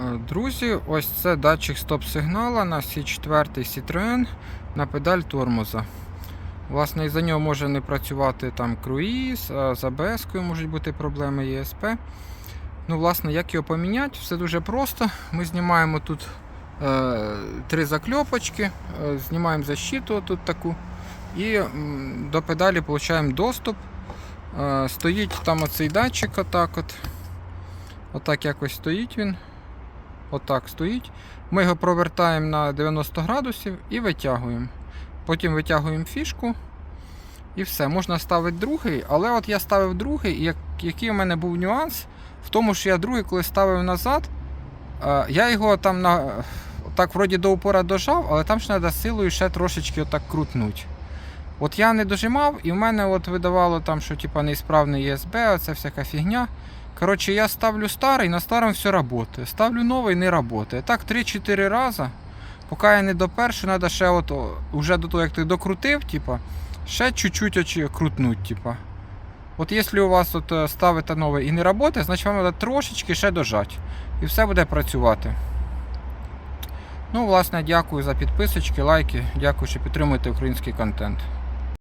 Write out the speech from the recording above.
Е, Друзі, ось це датчик стоп-сигнала на C4 Citroen на педаль тормоза. Власне, із-за нього може не працювати там круїз, а з ABS-кою можуть бути проблеми ЄСП. Ну, власне, як його поміняти? Все дуже просто. Ми знімаємо тут е, три закльопочки, е, знімаємо защиту тут таку і до педалі отримуємо доступ. Е, стоїть там оцей датчик, отак от. Отак якось стоїть він. Отак стоїть. Ми його провертаємо на 90 градусів і витягуємо. Потім витягуємо фішку. І все, можна ставити другий, але от я ставив другий, і як, який у мене був нюанс, в тому, що я другий, коли ставив назад, е, я його там на, так вроді до упора дожав, але там ж треба силою ще трошечки отак крутнути. От я не дожимав, і в мене от видавало там, що типа неісправний USB, оце всяка фігня. Коротше, я ставлю старий, на старому все працює. Ставлю новий, не працює. Так 3-4 рази. Поки я не допер, що треба ще от, уже до того, як ти докрутив, типа, ще чуть-чуть очі крутнуть. Типа. От якщо у вас от е, ставите новий і не працює, значить вам треба трошечки ще дожати. І все буде працювати. Ну, власне, дякую за підписочки, лайки. Дякую, що підтримуєте український контент.